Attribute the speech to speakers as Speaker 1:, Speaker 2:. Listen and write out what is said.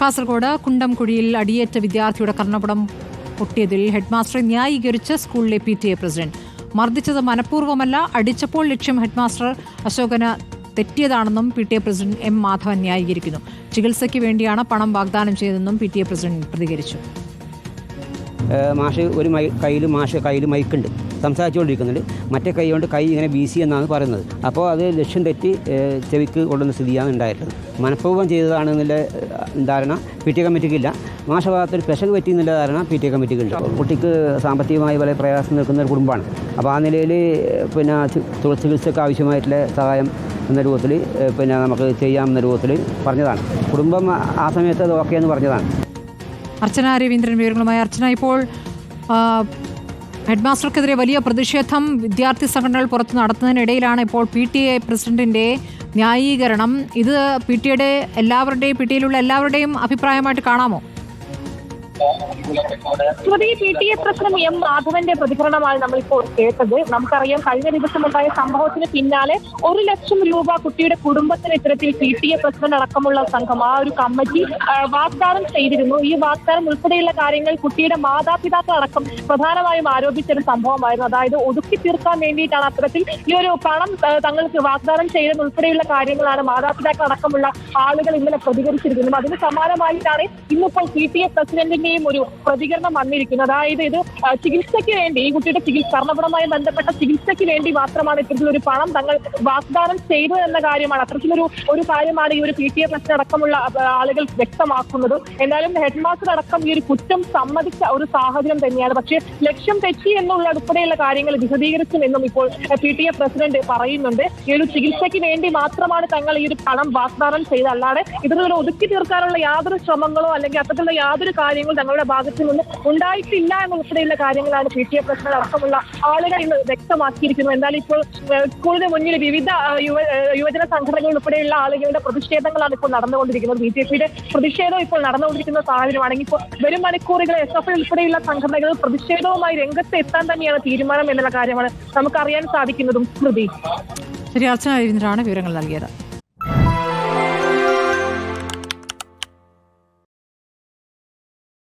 Speaker 1: കാസർഗോഡ് കുണ്ടംകുഴിയിൽ അടിയേറ്റ വിദ്യാർത്ഥിയുടെ കർണപടം പൊട്ടിയതിൽ ഹെഡ്മാസ്റ്ററെ ന്യായീകരിച്ച് സ്കൂളിലെ പി ടി എ പ്രസിഡന്റ്. മർദ്ദിച്ചത് മനഃപൂർവമല്ല അടിച്ചപ്പോൾ ലക്ഷ്യം ഹെഡ്മാസ്റ്റർ അശോകന് തെറ്റിയതാണെന്നും P T A president M Madhavan ന്യായീകരിക്കുന്നു. ചികിത്സയ്ക്ക് വേണ്ടിയാണ് പണം വാഗ്ദാനം ചെയ്തതെന്നും പി ടി എ പ്രസിഡന്റ് പ്രതികരിച്ചു.
Speaker 2: മാഷ് ഒരു കയ്യിൽ മാഷ് കയ്യിൽ മൈക്കുണ്ട്. സംസാരിച്ചുകൊണ്ടിരിക്കുന്നുണ്ട്. മറ്റേ കൈ കൊണ്ട് കൈ ഇങ്ങനെ വീശി എന്നാണ് പറയുന്നത്. അപ്പോൾ അത് ലക്ഷ്യം തെറ്റി ചെവിക്ക് കൊള്ളുന്ന സ്ഥിതിയാണ് ഉണ്ടായിട്ടുള്ളത്. മനഃപൂർവം ചെയ്തതാണെന്നുള്ള ധാരണ പി ടി കമ്മിറ്റിക്കില്ല. ഒരു ഭാഗത്തൊരു പറ്റി എന്നുള്ള ധാരണ പി ടി കമ്മിറ്റിക്കുണ്ട് കുട്ടിക്ക് സാമ്പത്തികമായി വളരെ പ്രയാസം നിൽക്കുന്ന ഒരു കുടുംബമാണ്. അപ്പോൾ ആ നിലയിൽ പിന്നെ ചികിത്സയ്ക്ക് ആവശ്യമായിട്ടുള്ള സഹായം എന്ന രൂപത്തിൽ പിന്നെ നമുക്ക് ചെയ്യാമെന്ന രൂപത്തിൽ പറഞ്ഞതാണ്. കുടുംബം ആ സമയത്ത് അത് ഓക്കെ എന്ന് പറഞ്ഞതാണ്.
Speaker 1: അർച്ചന രവീന്ദ്രൻ വിവരങ്ങളുമായി അർച്ചന ഇപ്പോൾ ഹെഡ്മാസ്റ്റർക്കെതിരെ വലിയ പ്രതിഷേധം വിദ്യാർത്ഥി സംഘടനകൾ പുറത്ത് നടത്തുന്നതിനിടയിലാണ് ഇപ്പോൾ പി ടി എ പ്രസിഡന്റിന്റെ ന്യായീകരണം. ഇത് പി ടി എയുടെ എല്ലാവരുടെയും പി ടി എയിലുള്ള എല്ലാവരുടെയും അഭിപ്രായമായിട്ട് കാണാമോ?
Speaker 3: ശ്രുതി പി ടി എ പ്രശ്നം എം മാധവന്റെ പ്രതികരണമാണ് നമ്മളിപ്പോൾ കേട്ടത്. നമുക്കറിയാം കഴിഞ്ഞ ദിവസം ഉണ്ടായ സംഭവത്തിന് പിന്നാലെ ഒരു ലക്ഷം രൂപ കുട്ടിയുടെ കുടുംബത്തിന് ഇത്തരത്തിൽ പി ടി എ പ്രസിഡന്റ് അടക്കമുള്ള സംഘം ആ ഒരു കമ്മിറ്റി വാഗ്ദാനം ചെയ്തിരുന്നു. ഈ വാഗ്ദാനം ഉൾപ്പെടെയുള്ള കാര്യങ്ങൾ കുട്ടിയുടെ മാതാപിതാക്കൾ അടക്കം പ്രധാനമായും ആരോപിച്ച ഒരു സംഭവമായിരുന്നു. അതായത് ഒതുക്കി തീർക്കാൻ വേണ്ടിയിട്ടാണ് അത്തരത്തിൽ ഈ ഒരു പണം തങ്ങൾക്ക് വാഗ്ദാനം ചെയ്തത് ഉൾപ്പെടെയുള്ള കാര്യങ്ങളാണ് മാതാപിതാക്കൾ അടക്കമുള്ള ആളുകൾ ഇന്നലെ പ്രതികരിച്ചിരിക്കുന്നത്. അതിന് സമാനമായിട്ടാണ് ഇന്നിപ്പോൾ പി ടി എ പ്രസിഡന്റിന്റെയും ഒരു പ്രതികരണം വന്നിരിക്കുന്നത് അതായത് ഇത് ചികിത്സയ്ക്ക് വേണ്ടി ഈ കുട്ടിയുടെ ചികിത്സ കർണപടമായി ബന്ധപ്പെട്ട ചികിത്സയ്ക്ക് വേണ്ടി മാത്രമാണ് ഇത്തരത്തിലൊരു പണം തങ്ങൾ വാഗ്ദാനം ചെയ്തു എന്ന കാര്യമാണ്. അത്തരത്തിലൊരു ഒരു കാര്യമാണ് ഈ ഒരു പി ടി എ പ്രശ്നം അടക്കമുള്ള ആളുകൾ വ്യക്തമാക്കുന്നത്. എന്നാലും ഹെഡ് മാസ്റ്റർ അടക്കം ഈ ഒരു കുറ്റം സമ്മതിച്ച ഒരു സാഹചര്യം തന്നെയാണ്. പക്ഷേ ലക്ഷ്യം തെറ്റി എന്നുള്ള ഉൾപ്പെടെയുള്ള കാര്യങ്ങൾ വിശദീകരിച്ചുമെന്നും ഇപ്പോൾ പി ടി എ പ്രസിഡന്റ് പറയുന്നുണ്ട്. ഈ ഒരു ചികിത്സയ്ക്ക് വേണ്ടി മാത്രമാണ് തങ്ങൾ ഈ ഒരു പണം വാഗ്ദാനം ചെയ്തല്ലാതെ അല്ലാതെ ഇതിലൊരു ഒതുക്കി തീർക്കാനുള്ള യാതൊരു ശ്രമങ്ങളോ അല്ലെങ്കിൽ അത്തരത്തിലുള്ള യാതൊരു കാര്യങ്ങളും തങ്ങളുടെ ഭാഗത്തു നിന്ന് ഉണ്ടായിട്ടില്ല എന്നുൾപ്പെടെയുള്ള കാര്യങ്ങളാണ് പി ടി എ പ്രശ്നങ്ങൾ. അടക്കമുള്ള ആളുകൾ ഇന്ന് വ്യക്തമാക്കിയിരിക്കുന്നത് എന്തായാലും ഇപ്പോൾ സ്കൂളിന് മുന്നിൽ വിവിധ യുവ യുവജന സംഘടനകൾ ഉൾപ്പെടെയുള്ള ആളുകളുടെ പ്രതിഷേധങ്ങളാണ് ഇപ്പോൾ നടന്നുകൊണ്ടിരിക്കുന്നത്. ബി ജെ പിയുടെ പ്രതിഷേധം ഇപ്പോൾ നടന്നുകൊണ്ടിരിക്കുന്ന സാഹചര്യമാണെങ്കിൽ ഇപ്പോൾ വരും മണിക്കൂറുകൾ എസ് എഫ് ഉൾപ്പെടെയുള്ള സംഘടനകൾ പ്രതിഷേധവുമായി രംഗത്ത് എത്താൻ തന്നെയാണ് തീരുമാനം എന്നുള്ള കാര്യമാണ് നമുക്കറിയാൻ സാധിക്കുന്നതും കൃതി
Speaker 1: ശരി അർച്ചന രവീന്ദ്രനാണ് വിവരങ്ങൾ നൽകിയത്.